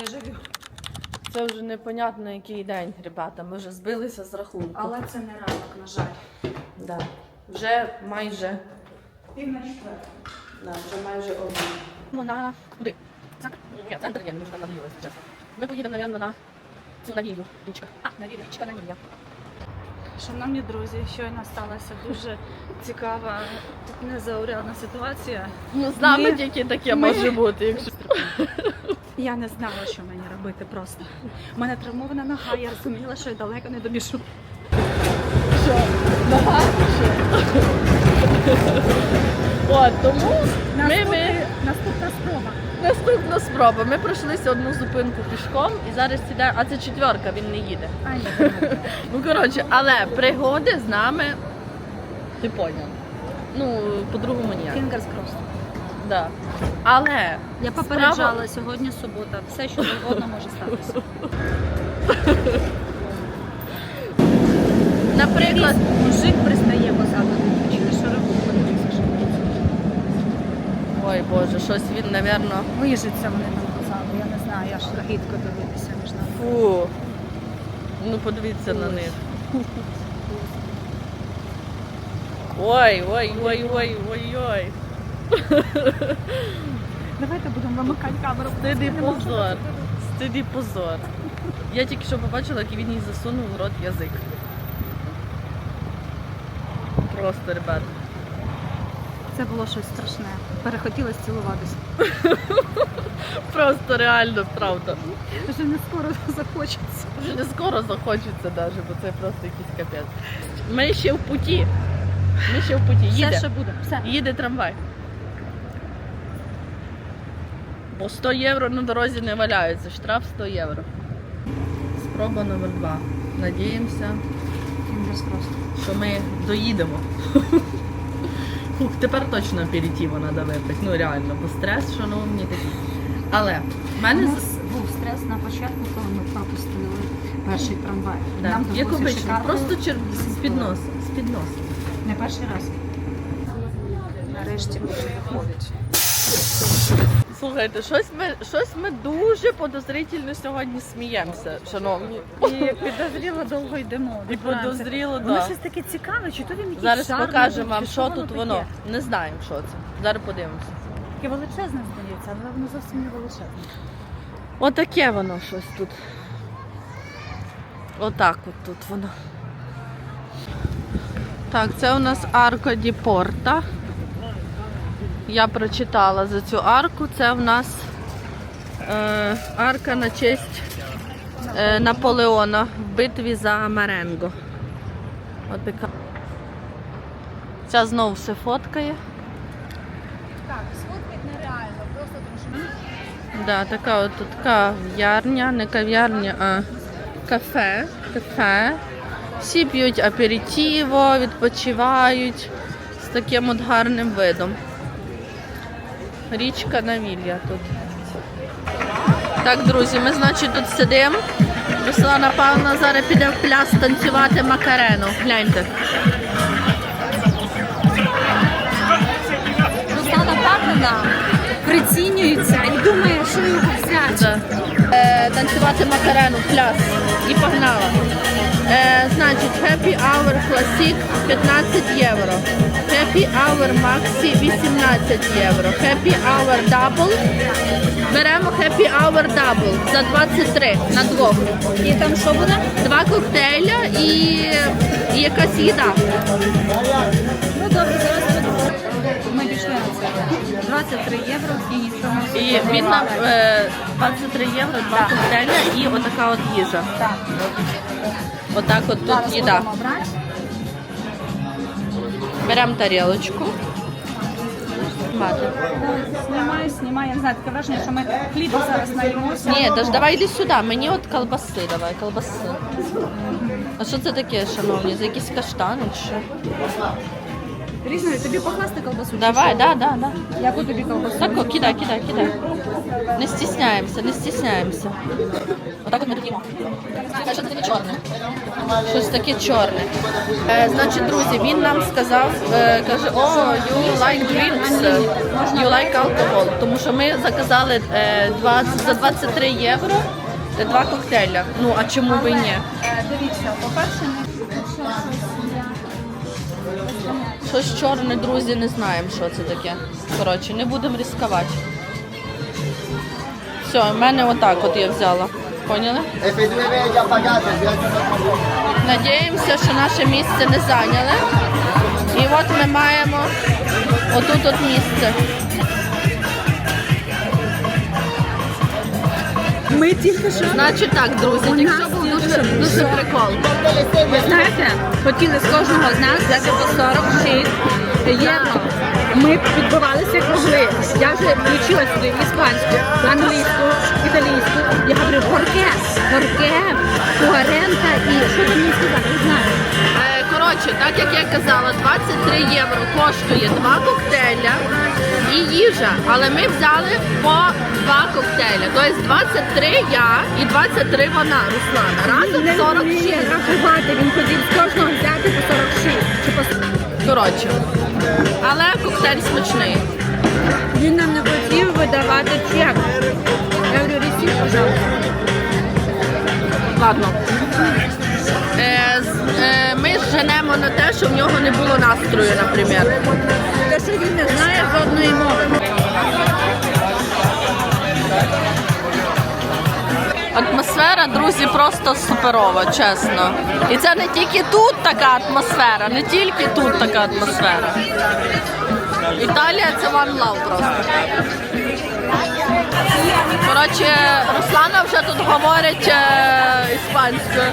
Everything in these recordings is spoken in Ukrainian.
Дежавю. Це вже непонятно який день, ребята. Ми вже збилися з рахунку. Але це не ранок, на жаль. Да. Вже майже, Пів на четверту. да, вже майже обід. Ну, на куди? Центр? Ні, центр є, ми вже там чесно. Ми поїдемо, мабуть, на цю навію. Річка. А, навію, річка навія. Шановні друзі, щойно сталася дуже цікава, незаурядна ситуація. Ну, з нами Ми- тільки таке ми- може бути, якщо Я не знала, що мені робити просто. У мене травмована нога, я розуміла, що я далеко не добіжу. що нога що. От, тому ми, ми Наступна, спроба. наступна спроба. Ми пройшлися одну зупинку пішком і зараз іде, а це четверка, він не їде. А, ні, Ну коротше, але пригоди з нами. Ти поняв. Ну, по-другому ніяк. Fingers crossed. Да. Але Я попереджала, сьогодні субота. Все, що завгодно може статися. наприклад, Мужик пристає позаду робить, подивися, що робиться. ой Боже, щось він, напевно. Вижиться вони там позаду, я не знаю, я ж рідко дивитися між нами. Фу. Ну подивіться на них. Ой, ой, ой, ой, ой, ой. Давайте будемо вимикати камеру. Стиди позор. Стиди позор. Я тільки що побачила, як він їй засунув в рот язик. Просто, ребят. Це було щось страшне. Перехотілося цілуватися. Просто реально, правда. Вже не скоро захочеться. Вже не скоро захочеться навіть, бо це просто якийсь капець. Ми ще в путі. Ми ще в путі. Все Їде. ще буде. Все. Їде трамвай. Бо 100 євро на дорозі не валяються. Штраф 100 євро. Спроба номер два. Надіємося, що ми доїдемо. Фух, тепер точно аперитиву треба випити. Ну реально, бо стрес, шановні такі. Але в У мене нас був стрес на початку, коли ми пропустили перший трамвай. да, Нам як обично, просто чер... з під носа. З під носа. Не перший раз. Нарешті виходить. Слухайте, щось ми щось ми дуже подозрительно сьогодні сміємося, шановні. І підозріло довго йдемо. І подозріло, Воно щось таке цікаве, чи то він якийсь Зараз шар покажемо вам, що тут таке? воно. Не знаємо, що це. Зараз подивимося. Таке величезне здається, але воно зовсім не величезне. Отаке воно щось тут. Отак от тут воно. Так, це у нас арка Ді Порта. Я прочитала за цю арку. Це в нас е, арка на честь е, Наполеона в битві за Маренго. От така. Ця знову все фоткає. Так, сфоткати нереально, просто що Да, така от тут кав'ярня, не кав'ярня, а кафе. Кафе. Всі п'ють аперитіво, відпочивають з таким от гарним видом. Річка Навілля тут. Так, друзі, ми, значить, тут сидимо. Руслана Павловна зараз піде в пляс танцювати макарену. Гляньте. Руслана Павлівна прицінюється і думає, що його взяти. Да. Танцювати макарену, пляс. І погнала. Е, значить, Happy Hour Classic 15 євро. Happy Hour Maxi 18 євро. Happy Hour Double. Беремо Happy Hour Double за 23 на двох. І там що буде? Два коктейля і, і якась їда. 23 євро і. І він нам е, 23 євро, два коктейля і отака от їжа. Так. Отак от тут Зараз їда. будемо брати. Беремо тарілочку. Мати. Знімаю, знімаю. Я не знаю, таке враження, що ми хліба зараз наїмося. Ні, даж давай йди сюди. Мені от колбаси давай, колбаси. А що це таке, шановні? Це якісь каштани чи що? Різною, тобі покласти колбасу? Давай, да, да, да. Яку тобі колбасу? Так, о, кидай, кидай, кидай. Не стісняємося, не стісняємося. Отак от ми такі. Щось таке чорне. Щось таке чорне. Е, значить, друзі, він нам сказав, е, каже, о, you like drinks, you like alcohol. Тому що ми заказали е, 20, за 23 євро е, два коктейля. Ну, а чому би і ні? Е, Дивіться, по-перше, не якщо щось чорне, друзі, не знаємо, що це таке. Коротше, не будемо ризикувати. Все, в мене отак от я взяла. Поняли? F2 già pagate, Надіємося, що наше місце не зайняли. І от ми маємо отут от місце. Ми тільки що Значить так, друзі, якщо був дуже, дуже прикол. ви знаєте, хотіли з кожного з нас взяти по 46 євро. Ми підбивалися як могли. Я вже включила сюди іспанську, англійську, італійську. Я говорю, горке, горке, куарента і що там мені сказати, не знаю. Коротше, так як я казала, 23 євро коштує два коктейля і їжа. Але ми взяли по два коктейля. Тобто 23 я і 23 вона, Руслана. Разом Не 46. вміє рахувати, він хотів з кожного взяти по 46. Чи по... Коротше. Але коктейль смачний. Він нам не хотів видавати чек. Я говорю, ресіп, пожалуйста. Ладно. Е, е, женемо на те, що в нього не було настрою, наприклад. Те, що він не знає жодної мови. Атмосфера, друзі, просто суперова, чесно. І це не тільки тут така атмосфера, не тільки тут така атмосфера. Італія це one love просто. Коротше, Руслана вже тут говорить е, іспанською.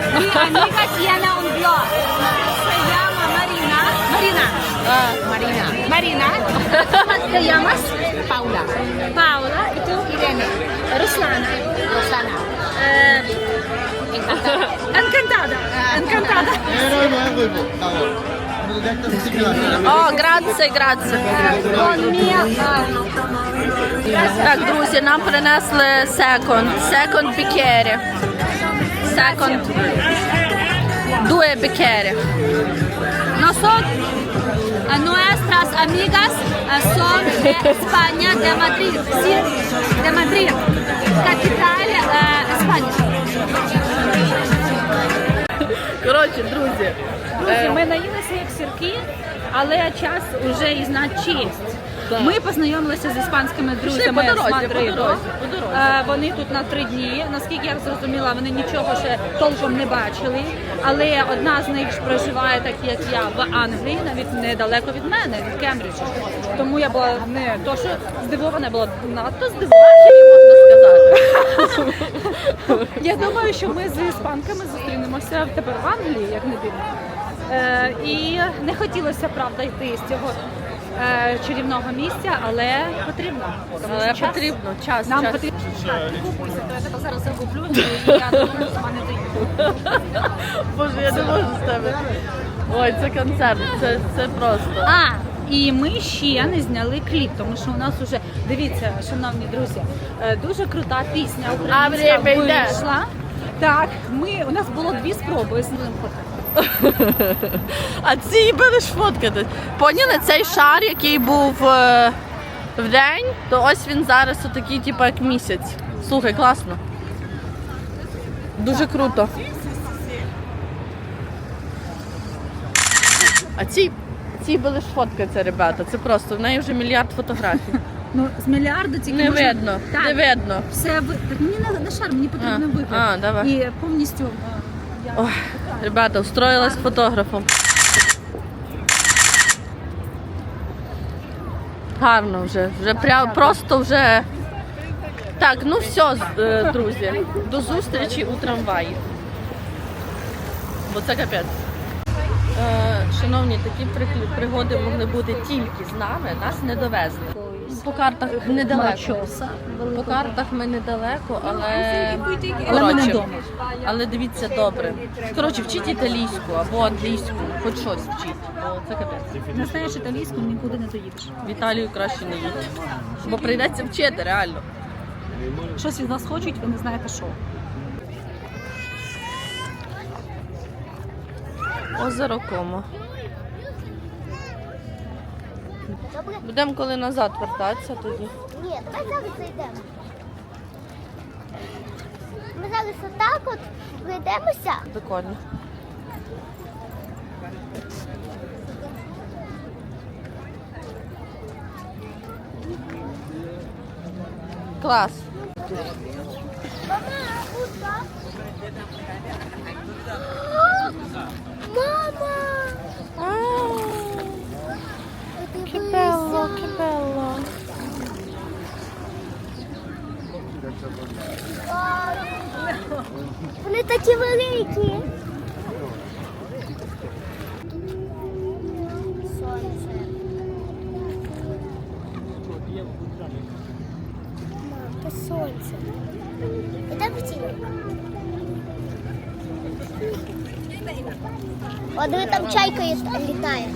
Marina. Е, Marina. Marina. ¿Te llamas? Paula. Paula. ¿Y tú? Irene. Ruslana. Rosana. Eh, encantada. Encantada. Encantada. Euro e non avevo. Cavolo. Me l'ho detto tutti i giorni. О, граце, граце. Con mia... Так, друзі, нам принесли секонд. Секонд бікері. Секонд. Дує бікері. Nosotros, nuestras amigas eh, son de España, de Madrid. Sí, de Madrid. Capital eh, España. Коротше, друзі. Друзі, ми наїлися як сірки, але час уже і знать честь. Ми познайомилися з іспанськими друзями по дорозі, з Мадриду. Е, Вони тут на три дні. Наскільки я зрозуміла, вони нічого ще толком не бачили. Але одна з них ж проживає, так як я, в Англії, навіть недалеко від мене, від Кембриджа. Тому я була не то, що здивована, була надто здивована. можна сказати. Я думаю, що ми з іспанками зустрінемося тепер в Англії, як не дивно. Е, і не хотілося, правда, йти з цього е, чарівного місця, але потрібно. Тому Але що час. потрібно час. Нам час. потрібно. Так, ти купуйся, то я тебе зараз загублю, і я думаю, сама не доїду. Боже, я не можу з тебе. Ой, це концерт, це, це просто. А, і ми ще не зняли кліп, тому що у нас уже, дивіться, шановні друзі, е, дуже крута пісня українська время йде. вийшла. Так, ми, у нас було дві спроби з ним фото. А ці будеш фоткати. Поняли, цей шар, який був е, в день, то ось він зараз отакий, типу, як місяць. Слухай, класно. Дуже круто. А ці, ці були ж фоткаться, ребята. Це просто в неї вже мільярд фотографій. Ну, з мільярда тільки Не можна- видно, Так, не видно. Все ви... Так мені на, на шар, мені потрібно А, вигляд. а, давай. І повністю. е, я- Ой, ребята, устроїлась фотографом. Гарно вже, вже прям просто вже. Так, ну все, е, друзі. До зустрічі у трамваї. Бо це капець. Е, шановні, такі пригоди могли бути тільки з нами, нас не довезли. По картах недалеко. По картах ми недалеко, але Але ми не вдома. але дивіться добре. Коротше, вчіть італійську або англійську, хоч щось вчіть, бо це капець. Не знаєш італійську, нікуди не доїдеш. В Італію краще не їдь. Бо прийдеться вчити, реально. щось від вас хочуть, ви не знаєте що. Озеро Комо. Добре? Будемо коли назад вертатися тоді. Ні, давай зараз зайдемо. Ми зараз отак от пройдемося. Прикольно. Клас. Мама! О, диви, там чайка є, літає.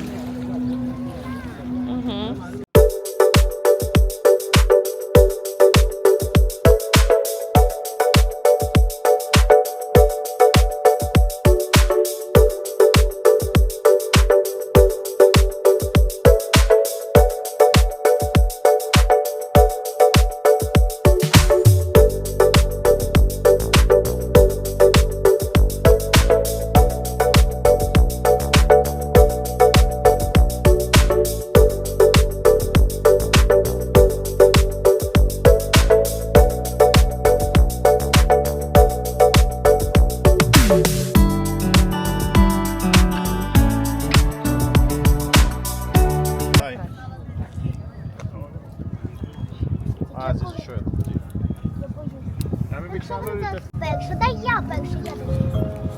Перше, дай я перше, я дуже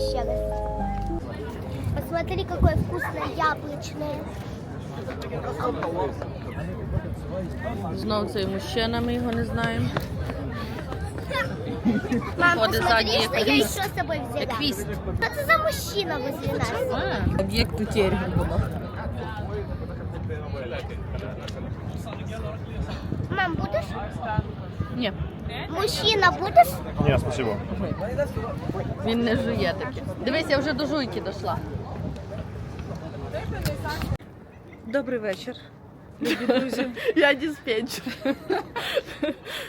еще раз. Посмотри, какое вкусное яблочное. Знову цей мужчина, ми його не знаємо. Мам, Ходить посмотри, ззаді, что я як еще с собой взяла. Як хвіст. Что это за мужчина возле нас? Об'єкт утерь було. Мам, будешь? Ні, Мужчина, будешь? Нет, спасибо. він не жує таке. Дивись, я вже до жуйки дійшла. Добрий вечір, любі друзі. Я диспетчер.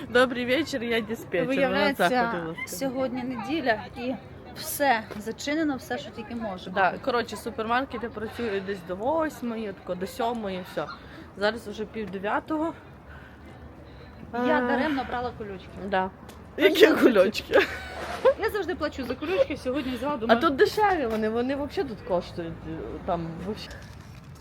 Добрий вечір, я диспетчер. Виявляється, сьогодні неділя і все зачинено, все, що тільки може. Да, коротше, супермаркети працюють десь до восьмої, до сьомої, все. Зараз вже пів дев'ятого. Я даремно брала колючки. Да. Які кульочки. Я завжди плачу за колючки, сьогодні взяла А тут дешеві вони, вони взагалі тут коштують. е, Там вообще.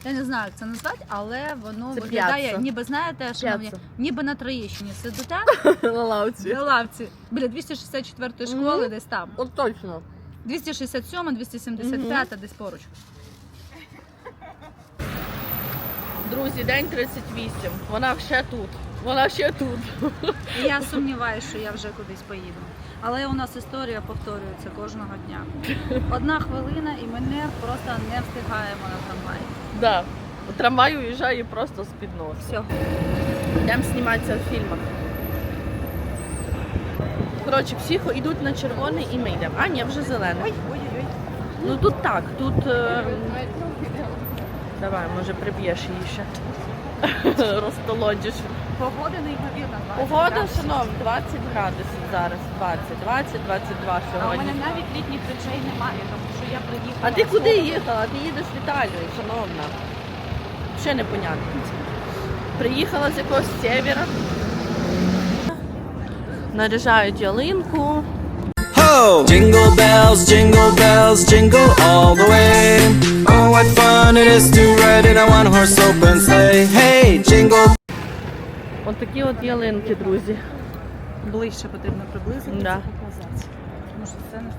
Я не знаю, як це назвати, але воно Це виглядає, п'ятца. ніби знаєте, шановні, П'ятца. ніби на Троєщині сидите На лавці. на лавці біля 264 школи, десь там. От точно. 267, 275, десь поруч. Друзі, день 38. Вона ще тут. Вона ще тут. Я сумніваюся, що я вже кудись поїду. Але у нас історія повторюється кожного дня. Одна хвилина, і ми не просто не встигаємо на трамвай. Да. Трамвай уїжджає просто з-під носу. Все. Йдемо зніматися в фільмах. Коротше, всі йдуть на червоний і ми йдемо. А, ні, вже зелений. Ой, ой, ой. Ну тут так, тут. е, Давай, може приб'єш її ще. Розтолодиш. Погода неймовірна. 20 Погода, шановні, 20 градусів зараз, 20, 20, 22 А у сьогодні. мене навіть літніх речей немає, тому що я приїхала. А ти з куди Лондона. їхала? Ти їдеш в Італію, шановна. Ще непонятно. Приїхала з якогось севера. наряжають ялинку. Ho! Jingle bells, jingle bells, jingle all the way. Oh, what fun it is to ride in a one horse open sleigh. Hey, jingle От такі от ялинки, друзі. Ближче потрібно приблизити. Да. показати. Тому що це не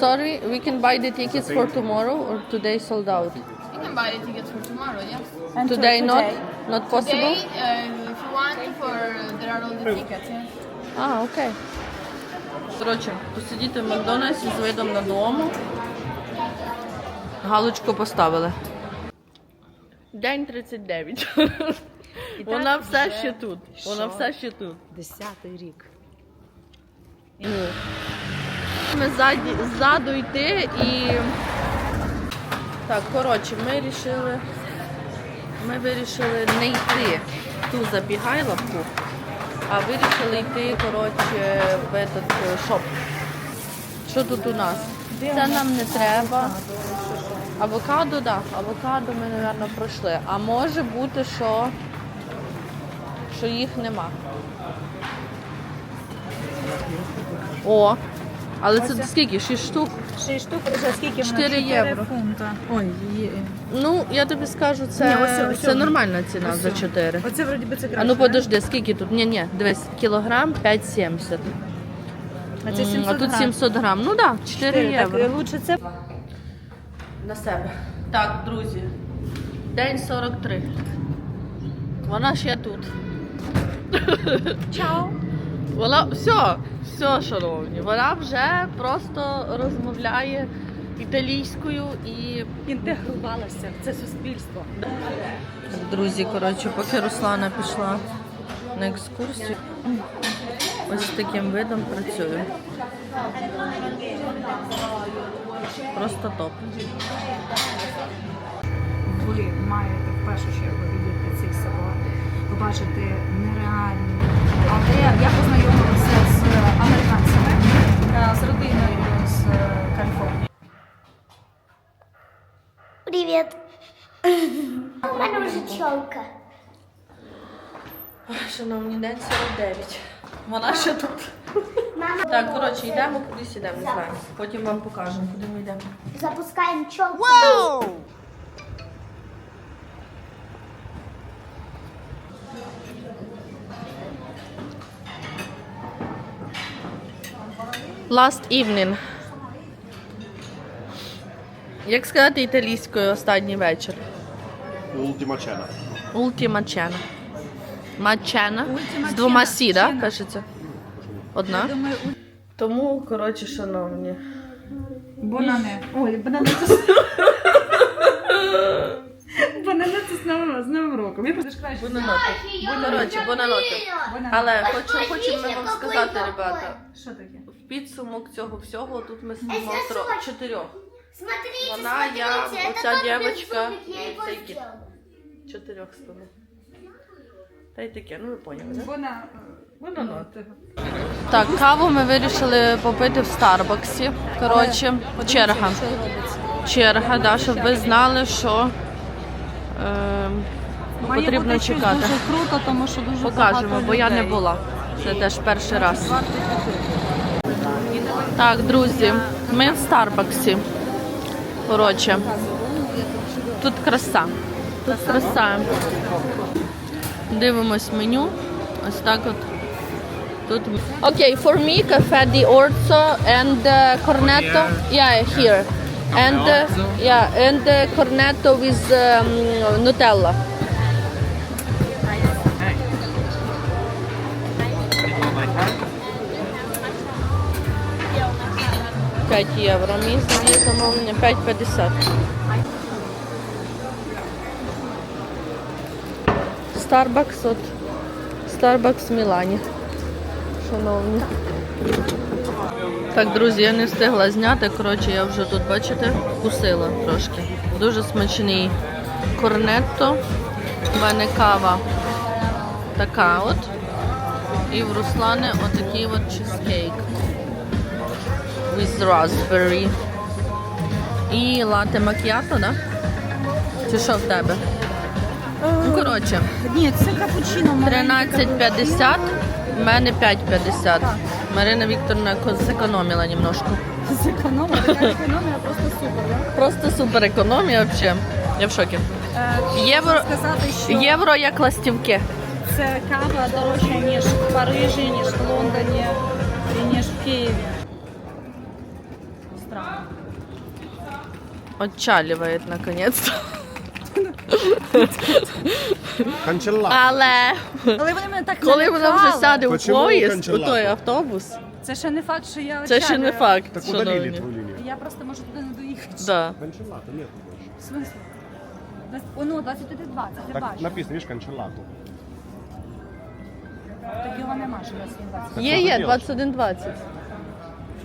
Sorry, we can buy the tickets for tomorrow or today sold out. You can buy the tickets for tomorrow, yes. And Today not not possible? Today, uh, if you want, for there are all the tickets, yes. А, окей. Коротше, посидіти в Макдональдсі з видом на дому. Галочку поставили. День 39. Вона все ще тут. Вона все ще тут. Десятий рік. Ми ззаді, ззаду йти і. Так, коротше, ми вирішили. Ми вирішили не йти в ту забігайловку, а вирішили йти, коротше, в этот е, шоп. Що тут у нас? Це нам не треба. Авокадо, так. Да. Авокадо ми, мабуть, пройшли. А може бути, що, що їх нема. О, але це скільки? 6 штук. Шість штук, за скільки вона? 4 євро. фунта. Ой, є. Ну, я тобі скажу, це, Ні, ось, ось, це ось. нормальна ціна Ось. за 4. Оце вроді би це краще. А ну подожди, скільки тут? Ні, ні, дивись, кілограм 5,70. А це М, 700 а тут грам. 700 грам. Ну так, да, 4 Чотири. євро. Так, лучше це. На себе. Так, друзі. День 43. Вона ще тут. Чао. Вона все, все, шановні. Вона вже просто розмовляє італійською і Інтегрувалася в це суспільство. Друзі, коротше, поки Руслана пішла на екскурсію, ось таким видом працюю. Просто топ. Ви маєте в першу чергу відвідати цей собор, побачити нереальні. Але я познайомилася з американцями, е, з родиною з е, Каліфорнії. Привет. У мене вже чолка. Шановні, день 49. Вона ще тут. Так, коротше, йдемо кудись йдемо, не знаю. Потім вам покажемо, куди ми йдемо. запускаємо чолку. Last evening. Як сказати італійською останній вечір? Ultima cena. Ultima cena. Мачена. З двома сі, да, кажеться? Одна. Тому, коротше, шановні. Бонане. Ой, банане це Банане це з новим, з новим роком. Я просто ж краще. Бунаноти. Коротше, бунаноти. Але хочу, хочемо ми вам сказати, ребята, Що таке? в підсумок цього всього тут ми сидимо тро- чотирьох. Смотрите, Вона, я, оця это как дівчинка беззубик, я его цей кіт. сделала. Чотирьох спимо. Та й таке, ну ви поняли, да? Бона... Так, каву ми вирішили попити в Старбаксі. Коротше, черга. Черга, да, щоб ви знали, що е, потрібно чекати. Дуже круто, тому що дуже Покажемо, багато бо я не людей. була. Це теж перший раз. Так, друзі, ми в Старбаксі. Коротше, тут краса. Тут краса. Дивимось меню. Ось так от. Тут. Окей, for me, cafe di orzo and uh, cornetto. Yeah, here. And uh, yeah, and uh, cornetto with um, Nutella. П'ять євро. Мій моє замовлення 5,50. Starbucks от Starbucks в Мілані. Шановні. Так, друзі, я не встигла зняти. Коротше, я вже тут, бачите, вкусила трошки. Дуже смачний корнетто. У мене кава така от. І в Руслани отакий от чизкейк. With raspberry. І лате макіато, да? Чи що в тебе? Ну, коротше, Ні, це капучино. 13,50, в мене 5,50. Марина Вікторовна ко- зекономила немножко. Зекономила, така економія просто супер. да? Просто супер економія взагалі. Я в шокі. Євро, Сказати, що євро як ластівки. це кава дорожча, ніж в Парижі, ніж в Лондоні і ніж в Києві. Странно. Отчаливает наконец-то. Канчелла. Але Але вони мене так коли вона вже налякали. сяде у Почему поїзд, у канчелата? той автобус, Це ще не факт, що я це ще не факт. Так шановні. твою линию. Я просто можу туди не доїхати. Да. Канчеллата нету больше. В смислі? О, ну, 21.20, я Так бачу. написано, видишь, канчеллату. Так його нема, що 21.20. Є, є, 21.20.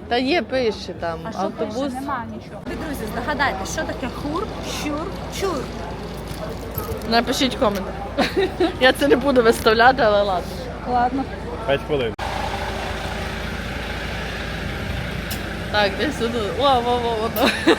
Та є, пише там, А що автобус. пише? Нема нічого. Ви, друзі, здогадайтесь, що таке хур, щур, чур. Напишіть комент. Я це не буду виставляти, але ладно. Ладно. 5 хвилин. Так, десь сюди. О, о, о, о.